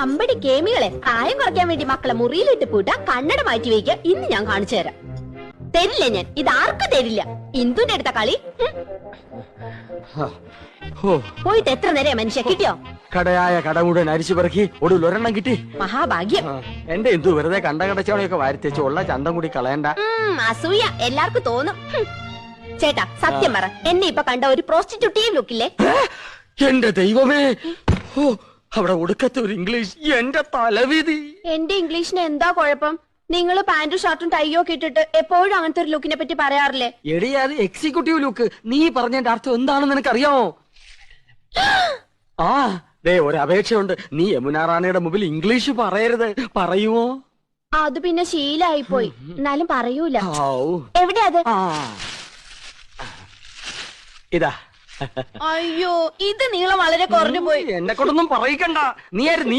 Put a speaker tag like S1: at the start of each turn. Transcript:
S1: അമ്പടി കേമികളെ പ്രായം കുറയ്ക്കാൻ വേണ്ടി മക്കളെ മുറിയിലിട്ട് പൂട്ട കണ്ണട മാറ്റി വയ്ക്കുക ഇന്ന് ഞാൻ കാണിച്ചു തരാം. തരില്ല ഞാൻ. ഇത് ആർക്കും തരില്ല. ഇന്ദുന്റെ അടുത്ത കളി പോയിട്ട് എത്ര നേരെ മനുഷ്യ? കിട്ടിയോ?
S2: കടയായ കട മുഴുവൻ അരിച്ചു പെറുക്കി ഒടുവിൽ ഒരെണ്ണം കിട്ടി.
S1: മഹാഭാഗ്യം.
S2: എന്റെ എന്തു വെറുതെ കണ്ട കടച്ചവളെയൊക്കെ വാരിത്തേച്ച് ഉള്ള ചന്തം കൂടി കളയണ്ട.
S1: അസൂയ. എല്ലാവർക്കും തോന്നും. ചേട്ടാ സത്യം പറ. എന്നെ ഇപ്പൊ കണ്ട ഒരു പ്രോസ്റ്റിറ്റ്യൂട്ടീവ് ലുക്കില്ലേ
S2: എന്റെ ദൈവമേ. ഓ അവിടെ ഒടുക്കത്തെ ഒരു ഇംഗ്ലീഷ് എന്റെ തലവിധി.
S1: എന്റെ ഇംഗ്ലീഷിന് എന്താ കുഴപ്പം? നിങ്ങൾ പാന്റും ഷർട്ടും ടൈയോ ഒക്കെ ഇട്ടിട്ട് എപ്പോഴും അങ്ങനത്തെ ഒരു ലുക്കിനെ പറ്റി പറയാറില്ലേ?
S2: എടി അത് എക്സിക്യൂട്ടീവ് ലുക്ക് നീ പറഞ്ഞതിന്റെ അർത്ഥം എന്താണെന്ന് നിനക്കറിയാമോ ആ ദേ ഒരു അപേക്ഷയുണ്ട്. നീ യമുന റാണിയുടെ മുമ്പിൽ ഇംഗ്ലീഷ് പറയരുത്. പറയുമോ
S1: അത് പിന്നെ ശീലായി പോയി എന്നാലും പറയൂല.
S2: ഔ.
S1: എവിടെ അത്?
S2: ആ. ഇതാ.
S1: അയ്യോ ഇത് നീളം വളരെ കുറഞ്ഞു പോയി.
S2: എന്നെ കൊണ്ടൊന്നും പറയിക്കണ്ട. നീ ആര്? നീ